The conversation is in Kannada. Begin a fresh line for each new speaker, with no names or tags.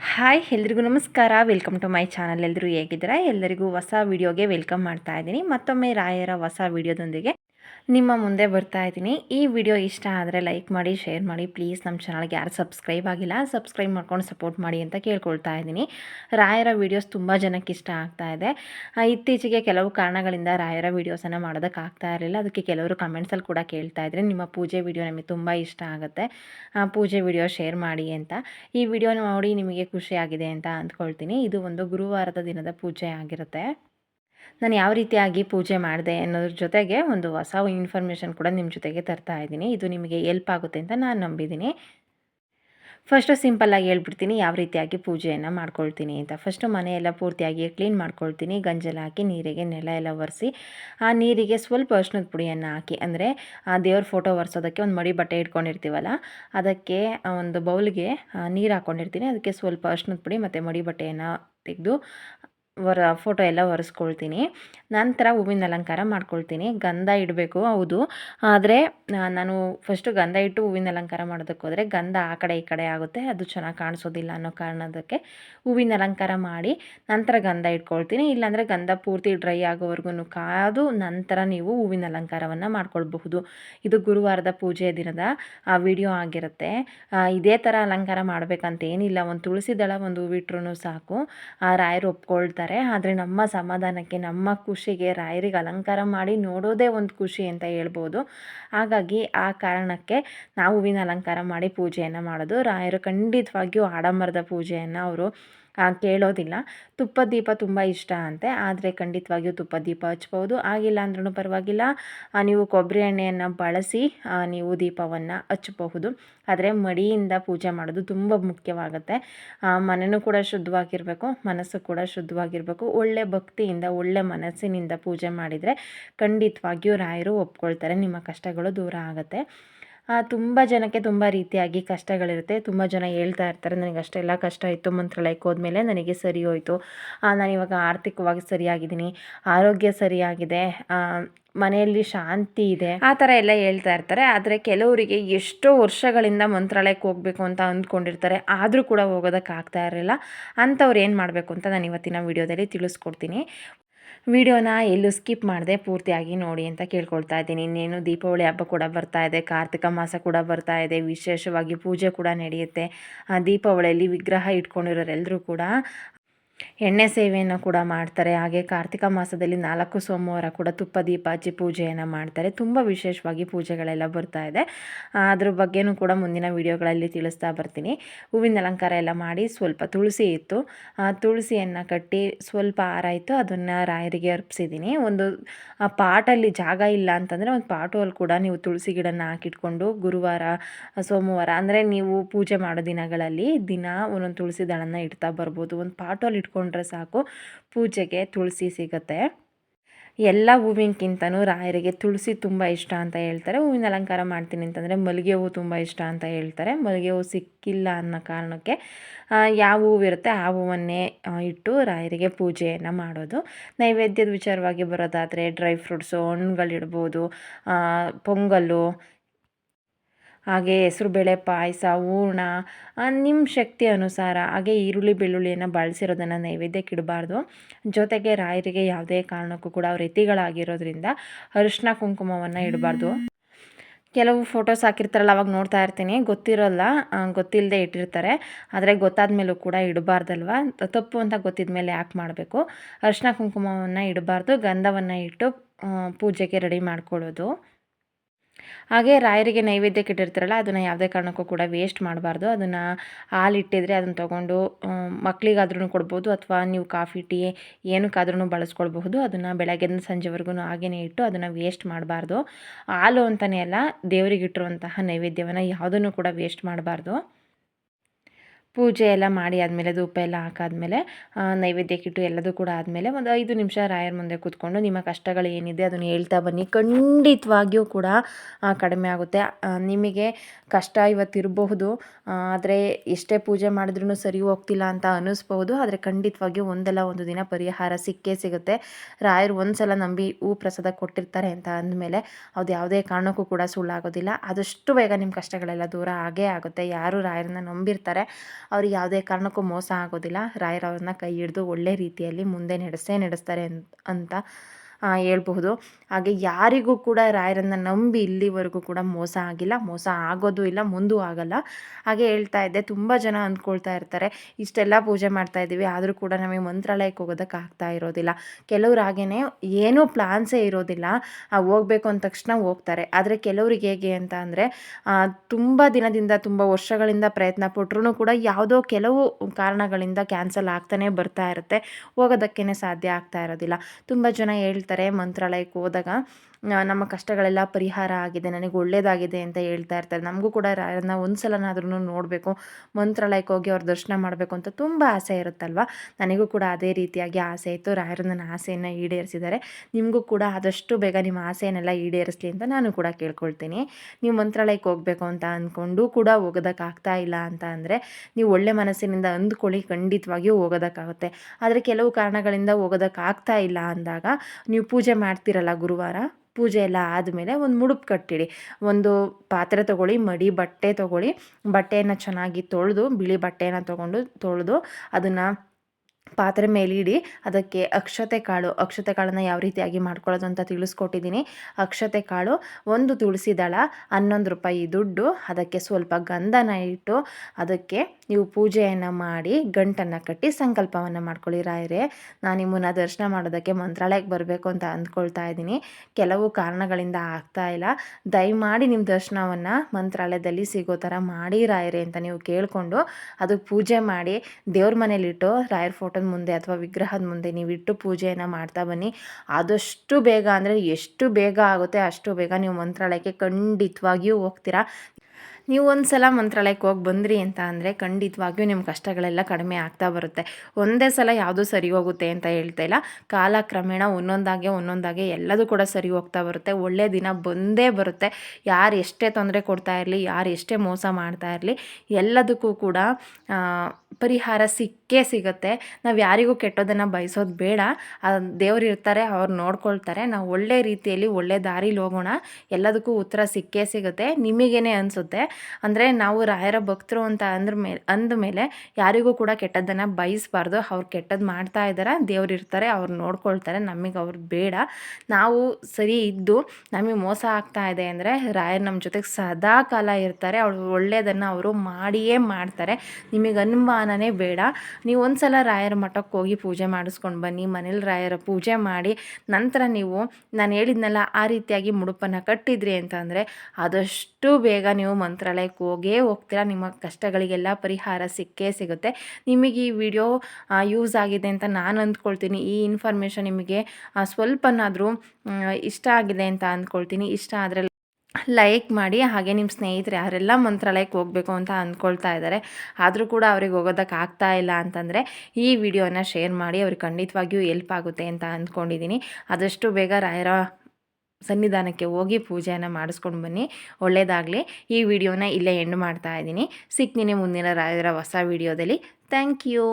ಹಾಯ್, ಎಲ್ರಿಗೂ ನಮಸ್ಕಾರ. Welcome to my channel. ಎಲ್ಲರೂ ಹೇಗಿದ್ದೀರಾ? ಎಲ್ಲರಿಗೂ ಹೊಸ ವಿಡಿಯೋಗೆ ವೆಲ್ಕಮ್ ಮಾಡ್ತಾ ಇದ್ದೀನಿ. ಮತ್ತೊಮ್ಮೆ ರಾಯರ ಹೊಸ ವಿಡಿಯೋದೊಂದಿಗೆ ನಿಮ್ಮ ಮುಂದೆ ಬರ್ತಾ ಇದ್ದೀನಿ. ಈ ವಿಡಿಯೋ ಇಷ್ಟ ಆದರೆ ಲೈಕ್ ಮಾಡಿ, ಶೇರ್ ಮಾಡಿ. ಪ್ಲೀಸ್ ನಮ್ಮ ಚಾನಲ್ಗೆ ಯಾರು ಸಬ್ಸ್ಕ್ರೈಬ್ ಆಗಿಲ್ಲ, ಸಬ್ಸ್ಕ್ರೈಬ್ ಮಾಡ್ಕೊಂಡು ಸಪೋರ್ಟ್ ಮಾಡಿ ಅಂತ ಕೇಳ್ಕೊಳ್ತಾ ಇದ್ದೀನಿ. ರಾಯರ ವೀಡಿಯೋಸ್ ತುಂಬ ಜನಕ್ಕೆ ಇಷ್ಟ ಆಗ್ತಾ ಇದೆ. ಇತ್ತೀಚೆಗೆ ಕೆಲವು ಕಾರಣಗಳಿಂದ ರಾಯರ ವೀಡಿಯೋಸನ್ನು ಮಾಡೋದಕ್ಕೆ ಆಗ್ತಾ ಇರಲಿಲ್ಲ. ಅದಕ್ಕೆ ಕೆಲವರು ಕಮೆಂಟ್ಸಲ್ಲಿ ಕೂಡ ಕೇಳ್ತಾ ಇದ್ರೆ ನಿಮ್ಮ ಪೂಜೆ ವಿಡಿಯೋ ನಮಗೆ ತುಂಬ ಇಷ್ಟ ಆಗುತ್ತೆ. ಪೂಜೆ ವಿಡಿಯೋ ಶೇರ್ ಮಾಡಿ ಅಂತ. ಈ ವಿಡಿಯೋ ನೋಡಿ ನಿಮಗೆ ಖುಷಿಯಾಗಿದೆ ಅಂತ ಅಂದ್ಕೊಳ್ತೀನಿ. ಇದು ಒಂದು ಗುರುವಾರದ ದಿನದ ಪೂಜೆ ಆಗಿರುತ್ತೆ. ನಾನು ಯಾವ ರೀತಿಯಾಗಿ ಪೂಜೆ ಮಾಡಿದೆ ಅನ್ನೋದ್ರ ಜೊತೆಗೆ ಒಂದು ಹೊಸ ಇನ್ಫಾರ್ಮೇಷನ್ ಕೂಡ ನಿಮ್ಮ ಜೊತೆಗೆ ತರ್ತಾ ಇದ್ದೀನಿ. ಇದು ನಿಮಗೆ ಎಲ್ಪ್ ಆಗುತ್ತೆ ಅಂತ ನಾನು ನಂಬಿದ್ದೀನಿ. ಫಸ್ಟು ಸಿಂಪಲ್ಲಾಗಿ ಹೇಳ್ಬಿಡ್ತೀನಿ, ಯಾವ ರೀತಿಯಾಗಿ ಪೂಜೆಯನ್ನು ಮಾಡ್ಕೊಳ್ತೀನಿ ಅಂತ. ಫಸ್ಟು ಮನೆಯೆಲ್ಲ ಪೂರ್ತಿಯಾಗಿ ಕ್ಲೀನ್ ಮಾಡ್ಕೊಳ್ತೀನಿ. ಗಂಜಲ ಹಾಕಿ, ನೀರಿಗೆ ನೆಲ ಎಲ್ಲ ಒರೆಸಿ, ಆ ನೀರಿಗೆ ಸ್ವಲ್ಪ ಅರ್ಶಿನದ ಪುಡಿಯನ್ನು ಹಾಕಿ, ಅಂದರೆ ಆ ದೇವ್ರ ಫೋಟೋ ಒರೆಸೋದಕ್ಕೆ ಒಂದು ಮಡಿ ಬಟ್ಟೆ ಇಟ್ಕೊಂಡಿರ್ತೀವಲ್ಲ, ಅದಕ್ಕೆ ಒಂದು ಬೌಲ್ಗೆ ನೀರು ಹಾಕ್ಕೊಂಡಿರ್ತೀನಿ ಅದಕ್ಕೆ ಸ್ವಲ್ಪ ಅರ್ಶಿನದ ಪುಡಿ ಮತ್ತು ಮಡಿ ಬಟ್ಟೆಯನ್ನು ತೆಗೆದು ವರ ಫೋಟೋ ಎಲ್ಲ ಒರೆಸ್ಕೊಳ್ತೀನಿ. ನಂತರ ಹೂವಿನ ಅಲಂಕಾರ ಮಾಡ್ಕೊಳ್ತೀನಿ. ಗಂಧ ಇಡಬೇಕು, ಹೌದು. ಆದರೆ ನಾನು ಫಸ್ಟು ಗಂಧ ಇಟ್ಟು ಹೂವಿನ ಅಲಂಕಾರ ಮಾಡೋದಕ್ಕೆ ಹೋದರೆ ಗಂಧ ಆ ಕಡೆ ಈ ಕಡೆ ಆಗುತ್ತೆ. ಅದು ಚೆನ್ನಾಗಿ ಕಾಣಿಸೋದಿಲ್ಲ ಅನ್ನೋ ಕಾರಣದಕ್ಕೆ ಹೂವಿನ ಅಲಂಕಾರ ಮಾಡಿ ನಂತರ ಗಂಧ ಇಟ್ಕೊಳ್ತೀನಿ. ಇಲ್ಲಾಂದರೆ ಗಂಧ ಪೂರ್ತಿ ಡ್ರೈ ಆಗೋವರೆಗೂ ಕಾದು ನಂತರ ನೀವು ಹೂವಿನ ಅಲಂಕಾರವನ್ನು ಮಾಡ್ಕೊಳ್ಬಹುದು. ಇದು ಗುರುವಾರದ ಪೂಜೆಯ ದಿನದ, ಆ ವಿಡಿಯೋ ಆಗಿರುತ್ತೆ. ಇದೇ ಥರ ಅಲಂಕಾರ ಮಾಡಬೇಕಂತ ಏನಿಲ್ಲ. ಒಂದು ತುಳಸಿ ದಳ, ಒಂದು ಹೂವಿಟ್ರೂ ಸಾಕು. ಆ, ರಾಯರು ಒಪ್ಕೊಳ್ತಾರೆ. ಆದರೆ ನಮ್ಮ ಸಮಾಧಾನಕ್ಕೆ, ನಮ್ಮ ಖುಷಿಗೆ ರಾಯರಿಗೆ ಅಲಂಕಾರ ಮಾಡಿ ನೋಡೋದೇ ಒಂದು ಖುಷಿ ಅಂತ ಹೇಳ್ಬೋದು. ಹಾಗಾಗಿ ಆ ಕಾರಣಕ್ಕೆ ನಾವು ಹೂವಿನ ಅಲಂಕಾರ ಮಾಡಿ ಪೂಜೆಯನ್ನು ಮಾಡೋದು. ರಾಯರು ಖಂಡಿತವಾಗಿಯೂ ಆಡಂಬರದ ಪೂಜೆಯನ್ನು ಅವರು ಕೇಳೋದಿಲ್ಲ. ತುಪ್ಪದ ದೀಪ ತುಂಬ ಇಷ್ಟ ಅಂತೆ. ಆದರೆ ಖಂಡಿತವಾಗಿಯೂ ತುಪ್ಪ ದೀಪ ಹಚ್ಬೋದು. ಆಗಿಲ್ಲ ಅಂದ್ರೂ ಪರವಾಗಿಲ್ಲ. ನೀವು ಕೊಬ್ಬರಿ ಎಣ್ಣೆಯನ್ನು ಬಳಸಿ ನೀವು ದೀಪವನ್ನು ಹಚ್ಚಬಹುದು. ಆದರೆ ಮಡಿಯಿಂದ ಪೂಜೆ ಮಾಡೋದು ತುಂಬ ಮುಖ್ಯವಾಗುತ್ತೆ. ಮನನೂ ಕೂಡ ಶುದ್ಧವಾಗಿರಬೇಕು, ಮನಸ್ಸು ಕೂಡ ಶುದ್ಧವಾಗಿರಬೇಕು. ಒಳ್ಳೆ ಭಕ್ತಿಯಿಂದ, ಒಳ್ಳೆ ಮನಸ್ಸಿನಿಂದ ಪೂಜೆ ಮಾಡಿದರೆ ಖಂಡಿತವಾಗಿಯೂ ರಾಯರು ಒಪ್ಕೊಳ್ತಾರೆ. ನಿಮ್ಮ ಕಷ್ಟಗಳು ದೂರ ಆಗುತ್ತೆ. ತುಂಬ ಜನಕ್ಕೆ ತುಂಬ ರೀತಿಯಾಗಿ ಕಷ್ಟಗಳಿರುತ್ತೆ. ತುಂಬ ಜನ ಹೇಳ್ತಾ ಇರ್ತಾರೆ, ನನಗೆ ಅಷ್ಟೆಲ್ಲ ಕಷ್ಟ ಇತ್ತು, ಮಂತ್ರಾಲಯಕ್ಕೆ ಹೋದ್ಮೇಲೆ ನನಗೆ ಸರಿ ಹೋಯಿತು. ನಾನು ಇವಾಗ ಆರ್ಥಿಕವಾಗಿ ಸರಿಯಾಗಿದ್ದೀನಿ, ಆರೋಗ್ಯ ಸರಿಯಾಗಿದೆ ಮನೆಯಲ್ಲಿ ಶಾಂತಿ ಇದೆ. ಆ ಥರ ಎಲ್ಲ ಹೇಳ್ತಾ ಇರ್ತಾರೆ. ಆದರೆ ಕೆಲವರಿಗೆ ಎಷ್ಟೋ ವರ್ಷಗಳಿಂದ ಮಂತ್ರಾಲಯಕ್ಕೆ ಹೋಗಬೇಕು ಅಂತ ಅಂದ್ಕೊಂಡಿರ್ತಾರೆ. ಆದರೂ ಕೂಡ ಹೋಗೋದಕ್ಕೆ ಆಗ್ತಾ ಇರಲಿಲ್ಲ. ಅಂಥವ್ರು ಏನು ಮಾಡಬೇಕು ಅಂತ ನಾನು ಇವತ್ತಿನ ವಿಡಿಯೋದಲ್ಲಿ ತಿಳಿಸ್ಕೊಡ್ತೀನಿ. ವಿಡಿಯೋನ ಎಲ್ಲೂ ಸ್ಕಿಪ್ ಮಾಡದೆ ಪೂರ್ತಿಯಾಗಿ ನೋಡಿ ಅಂತ ಕೇಳ್ಕೊಳ್ತಾ ಇದ್ದೀನಿ. ಇನ್ನೇನು ದೀಪಾವಳಿ ಹಬ್ಬ ಕೂಡ ಬರ್ತಾ ಇದೆ, ಕಾರ್ತಿಕ ಮಾಸ ಕೂಡ ಬರ್ತಾ ಇದೆ, ವಿಶೇಷವಾಗಿ ಪೂಜೆ ಕೂಡ ನಡೆಯುತ್ತೆ. ಆ ದೀಪಾವಳಿಯಲ್ಲಿ ವಿಗ್ರಹ ಇಟ್ಕೊಂಡಿರೋರೆಲ್ಲರೂ ಕೂಡ ಎಣ್ಣೆ ಸೇವೆಯನ್ನು ಕೂಡ ಮಾಡ್ತಾರೆ. ಹಾಗೆ ಕಾರ್ತಿಕ ಮಾಸದಲ್ಲಿ ನಾಲ್ಕು ಸೋಮವಾರ ಕೂಡ ತುಪ್ಪ, ದೀಪ ಹಚ್ಚಿ ಪೂಜೆಯನ್ನು ಮಾಡ್ತಾರೆ. ತುಂಬ ವಿಶೇಷವಾಗಿ ಪೂಜೆಗಳೆಲ್ಲ ಬರ್ತಾ ಇದೆ. ಅದ್ರ ಬಗ್ಗೆನೂ ಕೂಡ ಮುಂದಿನ ವಿಡಿಯೋಗಳಲ್ಲಿ ತಿಳಿಸ್ತಾ ಬರ್ತೀನಿ. ಹೂವಿನ ಅಲಂಕಾರ ಎಲ್ಲ ಮಾಡಿ ಸ್ವಲ್ಪ ತುಳಸಿ ಇತ್ತು. ಆ, ತುಳಸಿಯನ್ನು ಕಟ್ಟಿ ಸ್ವಲ್ಪ ಇತ್ತು ಅದನ್ನು ರಾಯರಿಗೆ ಅರ್ಪಿಸಿದ್ದೀನಿ. ಒಂದು, ಆ, ಪಾಟಲ್ಲಿ ಜಾಗ ಇಲ್ಲ ಅಂತಂದರೆ ಒಂದು ಪಾಟಲ್ಲಿ ಕೂಡ ನೀವು ತುಳಸಿ ಗಿಡನ ಹಾಕಿಟ್ಕೊಂಡು ಗುರುವಾರ, ಸೋಮವಾರ, ಅಂದರೆ ನೀವು ಪೂಜೆ ಮಾಡೋ ದಿನಗಳಲ್ಲಿ ದಿನ ಒಂದೊಂದು ತುಳಸಿ ದಳನ ಇಡ್ತಾ ಬರ್ಬೋದು. ಒಂದು ಪಾಟಲ್ಲಿ ಇಟ್ಕೊಂಡ್ರೆ ಸಾಕು. ಪೂಜೆಗೆ ತುಳಸಿ ಸಿಗುತ್ತೆ. ಎಲ್ಲ ಹೂವಿನಕ್ಕಿಂತನೂ ರಾಯರಿಗೆ ತುಳಸಿ ತುಂಬ ಇಷ್ಟ ಅಂತ ಹೇಳ್ತಾರೆ. ಹೂವಿನ ಅಲಂಕಾರ ಮಾಡ್ತೀನಿ ಅಂತಂದರೆ ಮಲ್ಲಿಗೆ ಹೂವು ತುಂಬ ಇಷ್ಟ ಅಂತ ಹೇಳ್ತಾರೆ. ಮಲ್ಲಿಗೆ ಹೂವು ಸಿಕ್ಕಿಲ್ಲ ಅನ್ನೋ ಕಾರಣಕ್ಕೆ ಯಾವ ಹೂವಿರುತ್ತೆ ಆ ಹೂವನ್ನೇ ಇಟ್ಟು ರಾಯರಿಗೆ ಪೂಜೆಯನ್ನು ಮಾಡೋದು. ನೈವೇದ್ಯದ ವಿಚಾರವಾಗಿ ಬರೋದಾದರೆ ಡ್ರೈ ಫ್ರೂಟ್ಸು, ಹಣ್ಣುಗಳಿಡ್ಬೋದು ಪೊಂಗಲ್ಲು ಹಾಗೆ ಹೆಸರುಬೇಳೆ ಪಾಯಸ, ಹೂರ್ಣ ನಿಮ್ಮ ಶಕ್ತಿ ಅನುಸಾರ ಹಾಗೆ ಈರುಳ್ಳಿ ಬೆಳ್ಳುಳ್ಳಿಯನ್ನು ಬಳಸಿರೋದನ್ನು ನೈವೇದ್ಯಕ್ಕೆ ಇಡಬಾರ್ದು ಜೊತೆಗೆ ರಾಯರಿಗೆ ಯಾವುದೇ ಕಾರಣಕ್ಕೂ ಕೂಡ ಅವ್ರ ಎತಿಗಳಾಗಿರೋದ್ರಿಂದ ಅರಿಶಿನ ಕುಂಕುಮವನ್ನು ಇಡಬಾರ್ದು. ಕೆಲವು ಫೋಟೋಸ್ ಹಾಕಿರ್ತಾರಲ್ಲ, ಅವಾಗ ನೋಡ್ತಾ ಇರ್ತೀನಿ. ಗೊತ್ತಿರೋಲ್ಲ ಗೊತ್ತಿಲ್ಲದೆ ಇಟ್ಟಿರ್ತಾರೆ. ಆದರೆ ಗೊತ್ತಾದ ಮೇಲೂ ಕೂಡ ಇಡಬಾರ್ದಲ್ವ? ತಪ್ಪು ಅಂತ ಗೊತ್ತಿದ ಮೇಲೆ ಯಾಕೆ ಮಾಡಬೇಕು? ಅರಿಶಿನ ಕುಂಕುಮವನ್ನು ಇಡಬಾರ್ದು. ಗಂಧವನ್ನು ಇಟ್ಟು ಪೂಜೆಗೆ ರೆಡಿ ಮಾಡ್ಕೊಳ್ಳೋದು. ಹಾಗೆ ರಾಯರಿಗೆ ನೈವೇದ್ಯಕ್ಕೆ ಇಟ್ಟಿರ್ತಾರಲ್ಲ ಅದನ್ನು ಯಾವುದೇ ಕಾರಣಕ್ಕೂ ಕೂಡ ವೇಸ್ಟ್ ಮಾಡಬಾರ್ದು. ಅದನ್ನು ಹಾಲು ಇಟ್ಟಿದ್ರೆ ಅದನ್ನು ತೊಗೊಂಡು ಮಕ್ಕಳಿಗಾದ್ರೂ ಕೊಡ್ಬೋದು ಅಥವಾ ನೀವು ಕಾಫಿ, ಟೀ ಏನಕ್ಕಾದ್ರೂ ಬಳಸ್ಕೊಳ್ಬಹುದು. ಅದನ್ನು ಬೆಳಗ್ಗೆಯಿಂದ ಸಂಜೆವರೆಗೂ ಹಾಗೆಯೇ ಇಟ್ಟು ಅದನ್ನು ವೇಸ್ಟ್ ಮಾಡಬಾರ್ದು. ಹಾಲು ಅಂತಲೇ ಅಲ್ಲ, ದೇವರಿಗೆ ಇಟ್ಟಿರುವಂತಹ ನೈವೇದ್ಯವನ್ನು ಯಾವುದನ್ನು ಕೂಡ ವೇಸ್ಟ್ ಮಾಡಬಾರ್ದು. ಪೂಜೆ ಎಲ್ಲ ಮಾಡಿ ಆದಮೇಲೆ, ಧೂಪ ಎಲ್ಲ ಹಾಕಾದ್ಮೇಲೆ ನೈವೇದ್ಯಕ್ಕಿಟ್ಟು ಎಲ್ಲದೂ ಕೂಡ ಆದಮೇಲೆ ಒಂದು ಐದು ನಿಮಿಷ ರಾಯರ ಮುಂದೆ ಕೂತ್ಕೊಂಡು ನಿಮ್ಮ ಕಷ್ಟಗಳು ಏನಿದೆ ಅದನ್ನು ಹೇಳ್ತಾ ಬನ್ನಿ. ಖಂಡಿತವಾಗಿಯೂ ಕೂಡ ಕಡಿಮೆ ಆಗುತ್ತೆ. ನಿಮಗೆ ಕಷ್ಟ ಇವತ್ತಿರಬಹುದು ಆದರೆ ಎಷ್ಟೇ ಪೂಜೆ ಮಾಡಿದ್ರೂ ಸರಿ ಹೋಗ್ತಿಲ್ಲ ಅಂತ ಅನ್ನಿಸ್ಬೋದು ಆದರೆ ಖಂಡಿತವಾಗಿಯೂ ಒಂದಲ್ಲ ಒಂದು ದಿನ ಪರಿಹಾರ ಸಿಕ್ಕೇ ಸಿಗುತ್ತೆ. ರಾಯರು ಒಂದು ಸಲ ನಂಬಿ ಹೂ ಪ್ರಸಾದ ಕೊಟ್ಟಿರ್ತಾರೆ ಅಂತ ಅಂದಮೇಲೆ ಅದು ಯಾವುದೇ ಕಾರಣಕ್ಕೂ ಕೂಡ ಸುಳ್ಳಾಗೋದಿಲ್ಲ. ಆದಷ್ಟು ಬೇಗ ನಿಮ್ಮ ಕಷ್ಟಗಳೆಲ್ಲ ದೂರ ಆಗೇ ಆಗುತ್ತೆ. ಯಾರು ರಾಯರನ್ನ ನಂಬಿರ್ತಾರೆ. ಅವ್ರಿಗೆ ಯಾವುದೇ ಕಾರಣಕ್ಕೂ ಮೋಸ ಆಗೋದಿಲ್ಲ. ರಾಯರವ್ರನ್ನ ಕೈ ಹಿಡಿದು ಒಳ್ಳೆ ರೀತಿಯಲ್ಲಿ ಮುಂದೆ ನಡೆಸೇ ನಡೆಸ್ತಾರೆ ಅಂತ ಹೇಳ್ಬಹುದು. ಹಾಗೆ ಯಾರಿಗೂ ಕೂಡ ರಾಯರನ್ನು ನಂಬಿ ಇಲ್ಲಿವರೆಗೂ ಕೂಡ ಮೋಸ ಆಗಿಲ್ಲ, ಮೋಸ ಆಗೋದು ಇಲ್ಲ, ಮುಂದೂ ಆಗಲ್ಲ. ಹಾಗೆ ಹೇಳ್ತಾ ಇದ್ದೆ, ತುಂಬ ಜನ ಅಂದ್ಕೊಳ್ತಾ ಇರ್ತಾರೆ, ಇಷ್ಟೆಲ್ಲ ಪೂಜೆ ಮಾಡ್ತಾ ಇದ್ದೀವಿ, ಆದರೂ ಕೂಡ ನಮಗೆ ಮಂತ್ರಾಲಯಕ್ಕೆ ಹೋಗೋದಕ್ಕೆ ಆಗ್ತಾ ಇರೋದಿಲ್ಲ. ಕೆಲವ್ರು ಹಾಗೆಯೇ ಏನೂ ಪ್ಲಾನ್ಸೇ ಇರೋದಿಲ್ಲ ಹೋಗಬೇಕು ಅಂದ ತಕ್ಷಣ ಹೋಗ್ತಾರೆ. ಆದರೆ ಕೆಲವ್ರಿಗೆ ಹೇಗೆ ಅಂತ ಅಂದರೆ ತುಂಬ ದಿನದಿಂದ, ತುಂಬ ವರ್ಷಗಳಿಂದ ಪ್ರಯತ್ನ ಪಟ್ಟರೂ ಕೂಡ ಯಾವುದೋ ಕೆಲವು ಕಾರಣಗಳಿಂದ ಕ್ಯಾನ್ಸಲ್ ಆಗ್ತಾನೆ ಬರ್ತಾ ಇರುತ್ತೆ ಹೋಗೋದಕ್ಕೇ ಸಾಧ್ಯ ಆಗ್ತಾ ಇರೋದಿಲ್ಲ. ತುಂಬ ಜನ ಹೇಳ್ತಾರೆ ಮಂತ್ರಾಲಯಕ್ಕೆ ಹೋದಾಗ. ನಮ್ಮ ಕಷ್ಟಗಳೆಲ್ಲ ಪರಿಹಾರ ಆಗಿದೆ, ನನಗೆ ಒಳ್ಳೇದಾಗಿದೆ ಅಂತ ಹೇಳ್ತಾ ಇರ್ತಾರೆ. ನಮಗೂ ಕೂಡ ರಾಯರನ್ನ ಒಂದು ಸಲನಾದ್ರೂ ನೋಡಬೇಕು, ಮಂತ್ರಾಲಯಕ್ಕೆ ಹೋಗಿ ಅವ್ರ ದರ್ಶನ ಮಾಡಬೇಕು ಅಂತ ತುಂಬ ಆಸೆ ಇರುತ್ತಲ್ವ? ನನಗೂ ಕೂಡ ಅದೇ ರೀತಿಯಾಗಿ ಆಸೆ ಇತ್ತು. ರಾಯರು ನನ್ನ ಆಸೆಯನ್ನು ಈಡೇರಿಸಿದ್ದಾರೆ. ನಿಮಗೂ ಕೂಡ ಆದಷ್ಟು ಬೇಗ ನಿಮ್ಮ ಆಸೆಯನ್ನೆಲ್ಲ ಈಡೇರಿಸಲಿ ಅಂತ ನಾನು ಕೂಡ ಕೇಳ್ಕೊಳ್ತೀನಿ. ನೀವು ಮಂತ್ರಾಲಯಕ್ಕೆ ಹೋಗಬೇಕು ಅಂತ ಅಂದ್ಕೊಂಡು ಕೂಡ ಹೋಗೋದಕ್ಕಾಗ್ತಾ ಇಲ್ಲ ಅಂತ ಅಂದರೆ, ನೀವು ಒಳ್ಳೆ ಮನಸ್ಸಿನಿಂದ ಅಂದ್ಕೊಳ್ಳಿ, ಖಂಡಿತವಾಗಿಯೂ ಹೋಗೋದಕ್ಕಾಗುತ್ತೆ. ಆದರೆ ಕೆಲವು ಕಾರಣಗಳಿಂದ ಹೋಗೋದಕ್ಕಾಗ್ತಾ ಇಲ್ಲ ಅಂದಾಗ, ನೀವು ಪೂಜೆ ಮಾಡ್ತಿರಲ್ಲ ಗುರುವಾರ? ಪೂಜೆ ಎಲ್ಲ ಆದಮೇಲೆ ಒಂದು ಮುಡುಪು ಕಟ್ಟಿಡಿ. ಒಂದು ಪಾತ್ರೆ ತೊಗೊಳ್ಳಿ, ಮಡಿ ಬಟ್ಟೆ ತೊಗೊಳ್ಳಿ. ಬಟ್ಟೆಯನ್ನು ಚೆನ್ನಾಗಿ ತೊಳೆದು, ಬಿಳಿ ಬಟ್ಟೆಯನ್ನು ತೊಗೊಂಡು ತೊಳೆದು ಅದನ್ನು ಪಾತ್ರೆ ಮೇಲಿಡಿ ಅದಕ್ಕೆ ಅಕ್ಷತೆ ಕಾಳು, ಅಕ್ಷತೆ ಕಾಳನ್ನು ಯಾವ ರೀತಿಯಾಗಿ ಮಾಡ್ಕೊಳ್ಳೋದು ಅಂತ ತಿಳಿಸ್ಕೊಟ್ಟಿದ್ದೀನಿ. ಅಕ್ಷತೆ ಕಾಳು, ಒಂದು ತುಳಸಿ ದಳ, ಹನ್ನೊಂದು ರೂಪಾಯಿ ದುಡ್ಡು. ಅದಕ್ಕೆ ಸ್ವಲ್ಪ ಗಂಧನ ಇಟ್ಟು ಅದಕ್ಕೆ ನೀವು ಪೂಜೆಯನ್ನು ಮಾಡಿ ಗಂಟನ್ನು ಕಟ್ಟಿ ಸಂಕಲ್ಪವನ್ನು ಮಾಡ್ಕೊಳ್ಳಿ ರಾಯರೇ. ನಾನು ನಿಮ್ಮನ್ನು ದರ್ಶನ ಮಾಡೋದಕ್ಕೆ ಮಂತ್ರಾಲಯಕ್ಕೆ ಬರಬೇಕು ಅಂತ ಅಂದ್ಕೊಳ್ತಾ ಇದ್ದೀನಿ. ಕೆಲವು ಕಾರಣಗಳಿಂದ ಆಗ್ತಾ ಇಲ್ಲ. ದಯಮಾಡಿ ನಿಮ್ಮ ದರ್ಶನವನ್ನು ಮಂತ್ರಾಲಯದಲ್ಲಿ ಸಿಗೋ ಥರ ಮಾಡಿ ರಾಯರೇ ಅಂತ ನೀವು ಕೇಳಿಕೊಂಡು ಅದು ಪೂಜೆ ಮಾಡಿ ದೇವ್ರ ಮನೇಲಿಟ್ಟು ರಾಯರ ಫೋಟೋದ ಮುಂದೆ ಅಥವಾ ವಿಗ್ರಹದ ಮುಂದೆ ನೀವು ಇಟ್ಟು ಪೂಜೆಯನ್ನು ಮಾಡ್ತಾ ಬನ್ನಿ. ಆದಷ್ಟು ಬೇಗ ಅಂದರೆ ಎಷ್ಟು ಬೇಗ ಆಗುತ್ತೆ ಅಷ್ಟು ಬೇಗ ನೀವು ಮಂತ್ರಾಲಯಕ್ಕೆ ಖಂಡಿತವಾಗಿಯೂ ಹೋಗ್ತೀರಾ. ನೀವು ಒಂದು ಸಲ ಮಂತ್ರಾಲಯಕ್ಕೆ ಹೋಗಿ ಬಂದ್ರಿ ಅಂತ ಅಂದರೆ ಖಂಡಿತವಾಗಿಯೂ ನಿಮ್ಮ ಕಷ್ಟಗಳೆಲ್ಲ ಕಡಿಮೆ ಆಗ್ತಾ ಬರುತ್ತೆ. ಒಂದೇ ಸಲ ಯಾವುದೂ ಸರಿ ಹೋಗುತ್ತೆ ಅಂತ ಹೇಳ್ತಾ ಇಲ್ಲ. ಕಾಲ ಕ್ರಮೇಣ ಒಂದೊಂದಾಗೆ ಒಂದೊಂದಾಗೆ ಎಲ್ಲದೂ ಕೂಡ ಸರಿ ಹೋಗ್ತಾ ಬರುತ್ತೆ. ಒಳ್ಳೆಯ ದಿನ ಬಂದೇ ಬರುತ್ತೆ. ಯಾರು ಎಷ್ಟೇ ತೊಂದರೆ ಕೊಡ್ತಾ ಇರಲಿ, ಯಾರು ಎಷ್ಟೇ ಮೋಸ ಮಾಡ್ತಾ ಇರಲಿ, ಎಲ್ಲದಕ್ಕೂ ಕೂಡ ಪರಿಹಾರ ಸಿಕ್ಕೇ ಸಿಗುತ್ತೆ. ನಾವು ಯಾರಿಗೂ ಕೆಟ್ಟೋದನ್ನು ಬಯಸೋದು ಬೇಡ. ದೇವರು ಇರ್ತಾರೆ, ಅವ್ರು ನೋಡ್ಕೊಳ್ತಾರೆ. ನಾವು ಒಳ್ಳೆ ರೀತಿಯಲ್ಲಿ ಒಳ್ಳೆ ದಾರಿಲಿ ಹೋಗೋಣ. ಎಲ್ಲದಕ್ಕೂ ಉತ್ತರ ಸಿಕ್ಕೇ ಸಿಗುತ್ತೆ. ನಿಮಗೇನೆ ಅನಿಸುತ್ತೆ. ಅಂದರೆ ನಾವು ರಾಯರ ಭಕ್ತರು ಅಂತ ಅಂದ್ರ ಮೇಲೆ ಅಂದ ಮೇಲೆ ಯಾರಿಗೂ ಕೂಡ ಕೆಟ್ಟದ್ದನ್ನು ಬಯಸಬಾರ್ದು. ಅವ್ರು ಕೆಟ್ಟದ್ದು ಮಾಡ್ತಾ ಇದ್ದಾರೆ ದೇವ್ರು ಇರ್ತಾರೆ, ಅವ್ರು ನೋಡ್ಕೊಳ್ತಾರೆ. ನಮಗೆ ಅವ್ರು ಬೇಡ. ನಾವು ಸರಿ ಇದ್ದು ನಮಗೆ ಮೋಸ ಆಗ್ತಾ ಇದೆ ಅಂದರೆ ರಾಯರ್ ನಮ್ಮ ಜೊತೆಗೆ ಸದಾ ಕಾಲ ಇರ್ತಾರೆ. ಅವ್ರು ಒಳ್ಳೆಯದನ್ನು ಅವರು ಮಾಡಿಯೇ ಮಾಡ್ತಾರೆ. ನಿಮಗೆ ಅನುಮಾನನೇ ಬೇಡ. ನೀವು ಒಂದು ಸಲ ರಾಯರ ಮಠಕ್ಕೆ ಹೋಗಿ ಪೂಜೆ ಮಾಡಿಸ್ಕೊಂಡು ಬನ್ನಿ, ಮನೇಲಿ ರಾಯರ ಪೂಜೆ ಮಾಡಿ, ನಂತರ ನೀವು, ನಾನು ಹೇಳಿದ್ನಲ್ಲ ಆ ರೀತಿಯಾಗಿ ಮುಡುಪನ್ನು ಕಟ್ಟಿದ್ರಿ ಅಂತಂದರೆ ಆದಷ್ಟು ಬೇಗ ನೀವು ಮಂತ್ರಾಲಯಕ್ಕೆ ಹೋಗೇ ಹೋಗ್ತೀರಾ. ನಿಮ್ಮ ಕಷ್ಟಗಳಿಗೆಲ್ಲ ಪರಿಹಾರ ಸಿಕ್ಕೇ ಸಿಗುತ್ತೆ. ನಿಮಗೆ ಈ ವಿಡಿಯೋ ಯೂಸ್ ಆಗಿದೆ ಅಂತ ನಾನು ಅಂದ್ಕೊಳ್ತೀನಿ. ಈ ಇನ್ಫಾರ್ಮೇಷನ್ ನಿಮಗೆ ಸ್ವಲ್ಪನಾದರೂ ಇಷ್ಟ ಆಗಿದೆ ಅಂತ ಅಂದ್ಕೊಳ್ತೀನಿ. ಇಷ್ಟ ಆದರೆ ಲೈಕ್ ಮಾಡಿ, ಹಾಗೆ ನಿಮ್ಮ ಸ್ನೇಹಿತರೆ ಯಾರೆಲ್ಲ ಮಂತ್ರಾಲಯಕ್ಕೆ ಹೋಗಬೇಕು ಅಂತ ಅಂದ್ಕೊಳ್ತಾ ಇದ್ದಾರೆ, ಆದರೂ ಕೂಡ ಅವ್ರಿಗೆ ಹೋಗೋದಕ್ಕೆ ಆಗ್ತಾ ಇಲ್ಲ ಅಂತಂದರೆ ಈ ವಿಡಿಯೋನ ಶೇರ್ ಮಾಡಿ, ಅವ್ರಿಗೆ ಖಂಡಿತವಾಗಿಯೂ ಎಲ್ಪ್ ಆಗುತ್ತೆ ಅಂತ ಅಂದ್ಕೊಂಡಿದ್ದೀನಿ. ಆದಷ್ಟು ಬೇಗ ರಾಯರ ಸನ್ನಿಧಾನಕ್ಕೆ ಹೋಗಿ ಪೂಜೆಯನ್ನು ಮಾಡಿಸ್ಕೊಂಡು ಬನ್ನಿ ಒಳ್ಳೆಯದಾಗಲಿ ಈ ವಿಡಿಯೋನ ಇಲ್ಲೇ ಎಂಡ್ ಮಾಡ್ತಾ ಇದ್ದೀನಿ. ಸಿಗ್ತೀನಿ ಮುಂದಿನ ರಾಯರ ಹೊಸ ವಿಡಿಯೋದಲ್ಲಿ. Thank you